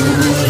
રામ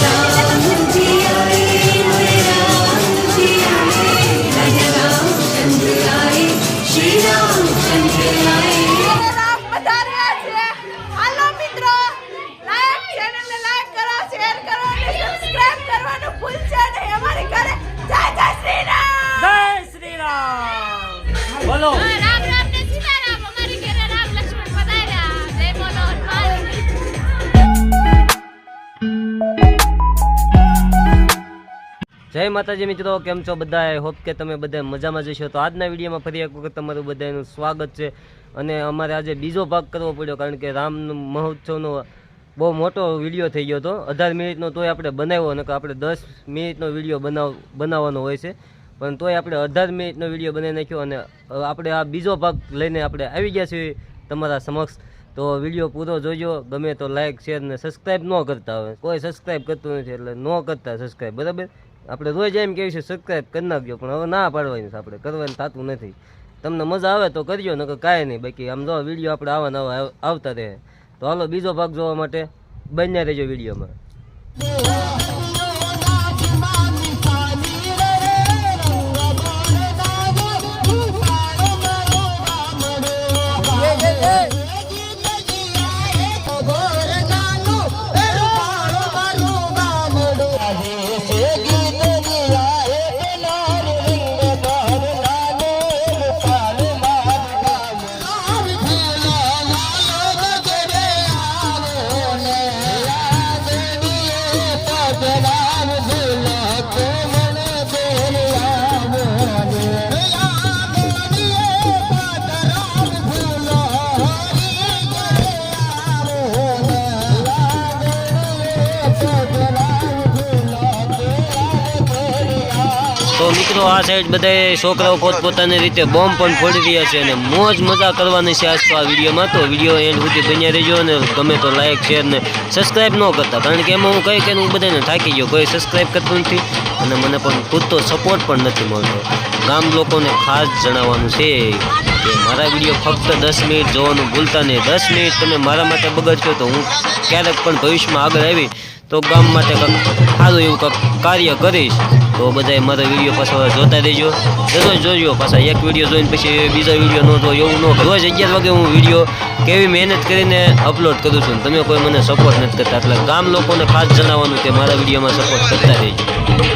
માતાજી, મિત્રો, કેમ છો બધા હોપ કે તમે બધા મજામાં જશો તો આજના વિડીયોમાં ફરી એક વખત તમારું બધાનું સ્વાગત છે. અને અમારે આજે બીજો ભાગ કરવો પડ્યો, કારણ કે રામ મહોત્સવનો બહુ મોટો વીડિયો થઈ ગયો હતો. અઢાર મિનિટનો તોય આપણે બનાવ્યો અને આપણે દસ મિનિટનો વીડિયો બનાવ, બનાવવાનો હોય છે. પણ તોય આપણે અઢાર મિનિટનો વીડિયો બનાવી નાખ્યો અને આપણે આ બીજો ભાગ લઈને આપણે આવી ગયા છીએ તમારા સમક્ષ. તો વીડિયો પૂરો જોજો. ગમે તો લાઇક શેર ને સબસ્ક્રાઈબ ન કરતા હોય. કોઈ સબસ્ક્રાઈબ કરતું નથી એટલે ન કરતા સબસ્ક્રાઈબ બરાબર? આપણે રોજ એમ કહીએ છીએ સબસ્ક્રાઈબ કરી નાખજો. પણ હવે ના પાડવાની છે આપણે. કરવાનું થતું નથી. તમને મજા આવે તો કરજો, નકર કાંઈ નહીં. બાકી આમ જો વીડિયો આપણે આવા નવા આવતા રહે. તો હાલો બીજો ભાગ જોવા માટે બન્યા રહેજો વિડીયોમાં. મિત્રો આ સાઈડ બધા છોકરાઓ પોતપોતાની રીતે બોમ્બ પણ ફોડી રહ્યા છે અને મોજ મજા કરવાની છે આજતો આ વિડીયોમાં. તો વીડિયો એન્ડ સુધી બન્યા રહેજો અને ગમે તો લાઇક શેર ને સબસ્ક્રાઈબ ન કરતા. કારણ કે એમાં હું કઈ કઈ હું બધાને થાકી ગયો. કોઈ સબસ્ક્રાઈબ કરતું નથી અને મને પણ પૂરતો સપોર્ટ પણ નથી મળતો. ગામ લોકોને ખાસ જણાવવાનું છે કે મારા વીડિયો ફક્ત દસ મિનિટ જોવાનું ભૂલતા નહીં. દસ મિનિટ તમે મારા માટે બગડશો તો હું ક્યારેક પણ ભવિષ્યમાં આગળ આવી તો ગામ માટે કંઈક સારું એવું કંઈક કાર્ય કરીશ. તો બધાય મારા વીડિયો પાછા જોતા રહેજો. દરરોજ જોજો, પાછા એક વીડિયો જોઈને પછી બીજા વીડિયો ન જો એવું ન રોજ અગિયાર વાગે હું વીડિયો કેવી મહેનત કરીને અપલોડ કરું છું. તમે કોઈ મને સપોર્ટ નથી કરતા. એટલે ગામ લોકોને ખાસ જણાવવાનું કે મારા વિડીયોમાં સપોર્ટ કરતા રહેજો.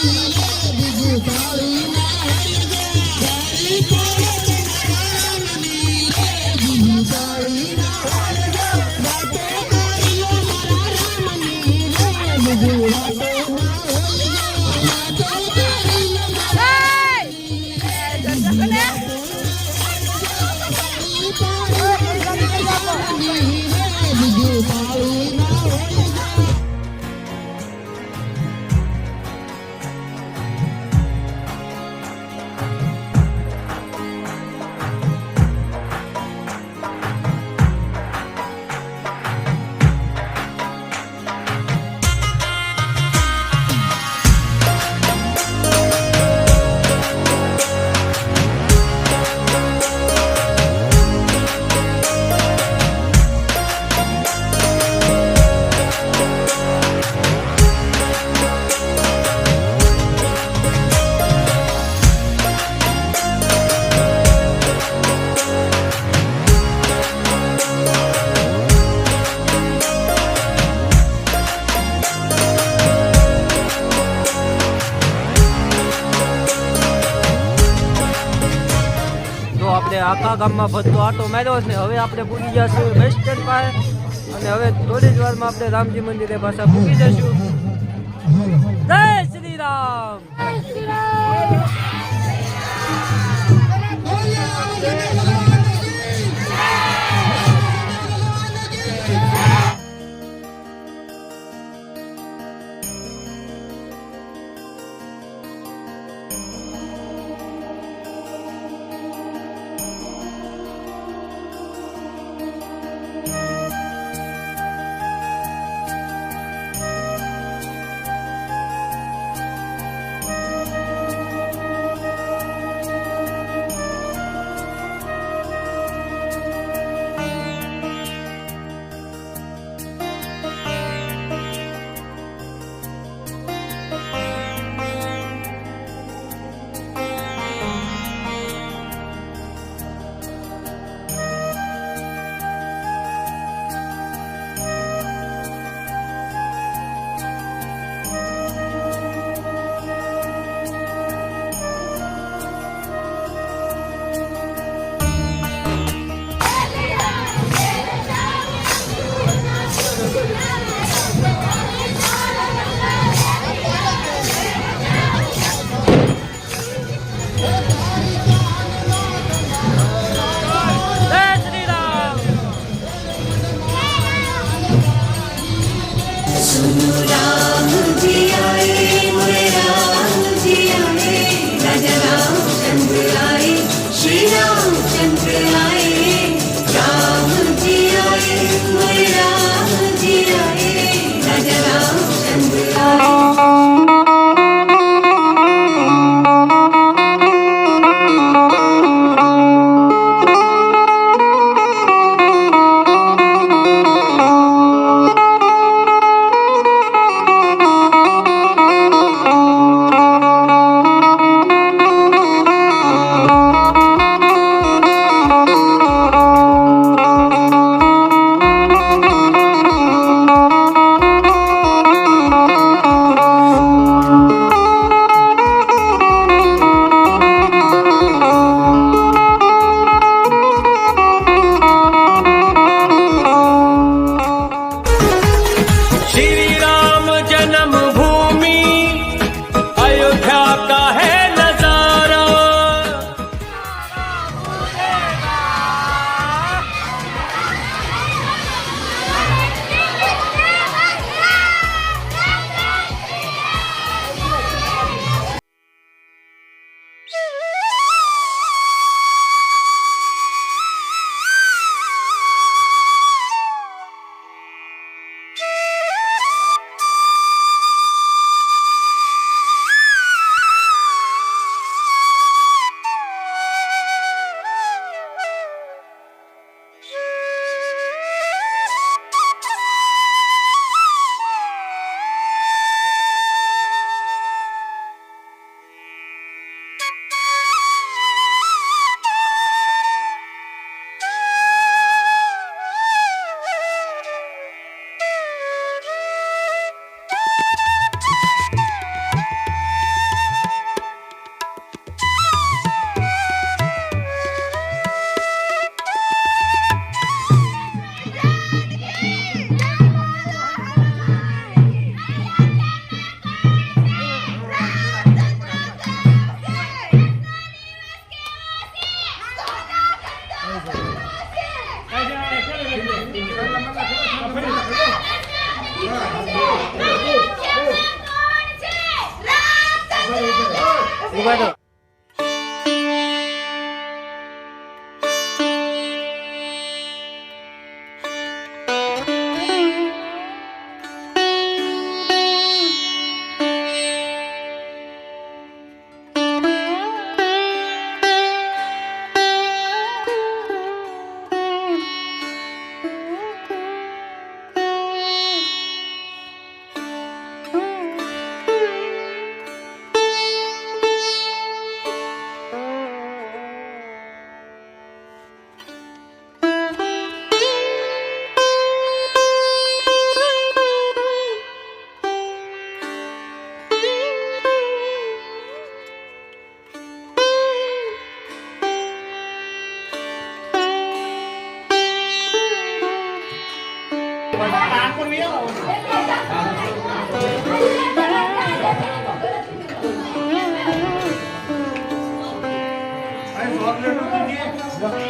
તો આપણે આખા ગામમાં ફરતો આટો માર્યો છે. હવે આપણે પૂગી જશું બસ સ્ટેન્ડ પાસે અને હવે થોડી જ વારમાં આપણે રામજી મંદિરે પાછા પૂગી જશું જય શ્રી રામ! What?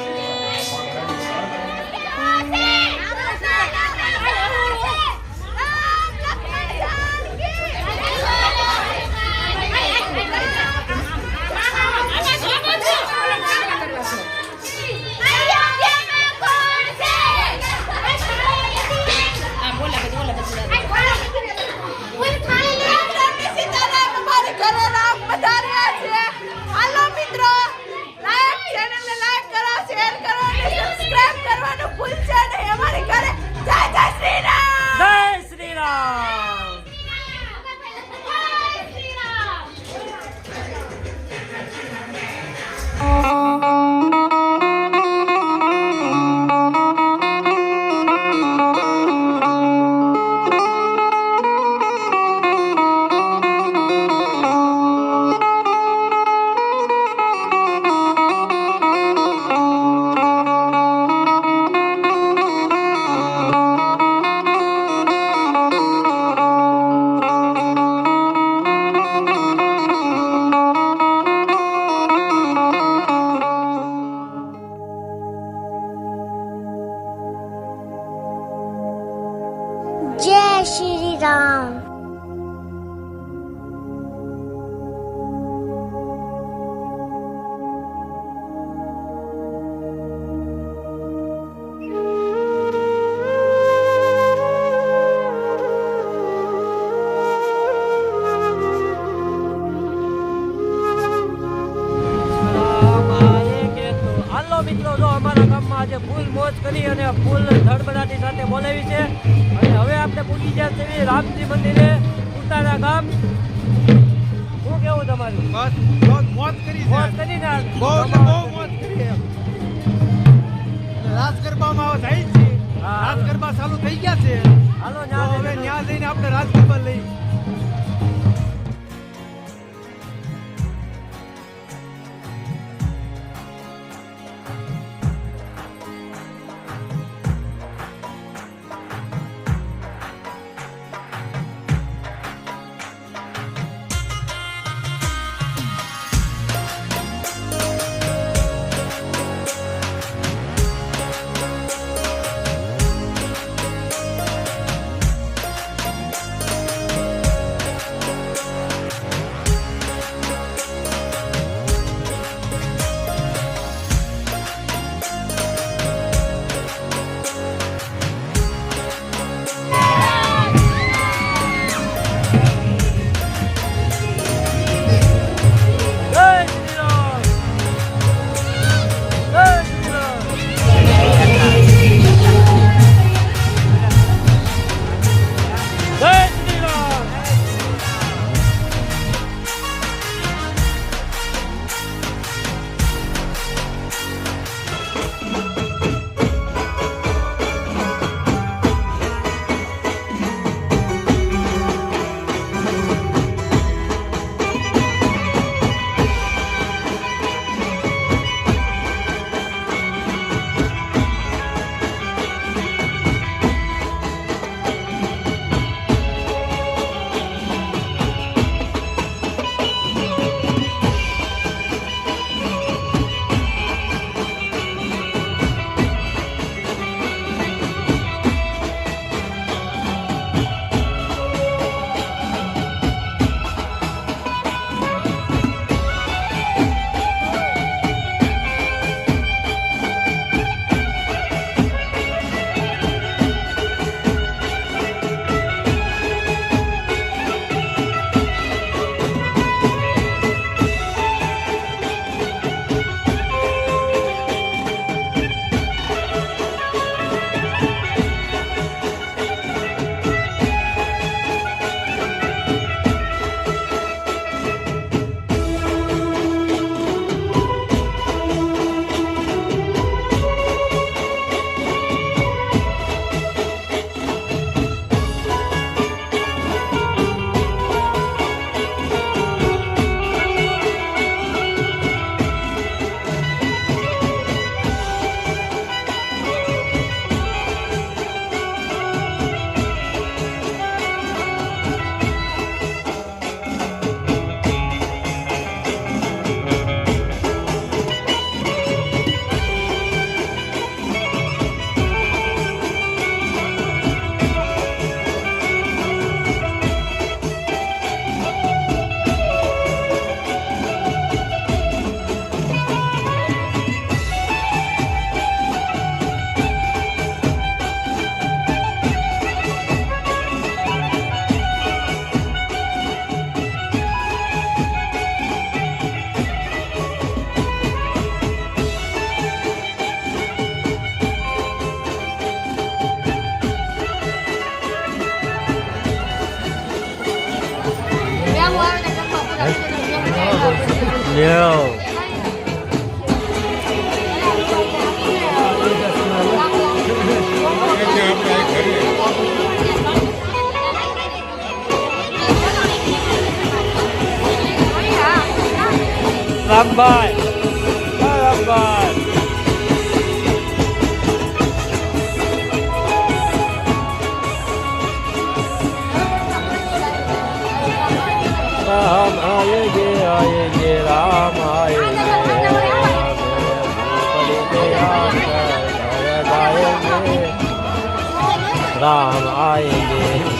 தான் બસ બહુ મોત કરી છે. બહુ એટલે બહુ મોજ કરી. રાસ ગરબામાં હવે જાય છે. રાસ ગરબા ચાલુ થઈ ગયા છે. હાલો હવે ન્યા જઈને આપણે રાસ ગરબા લઈ. રામભાઈ રામભાઈ રામ આયેગે આયેગે રામ આયેગે રામ આયેગે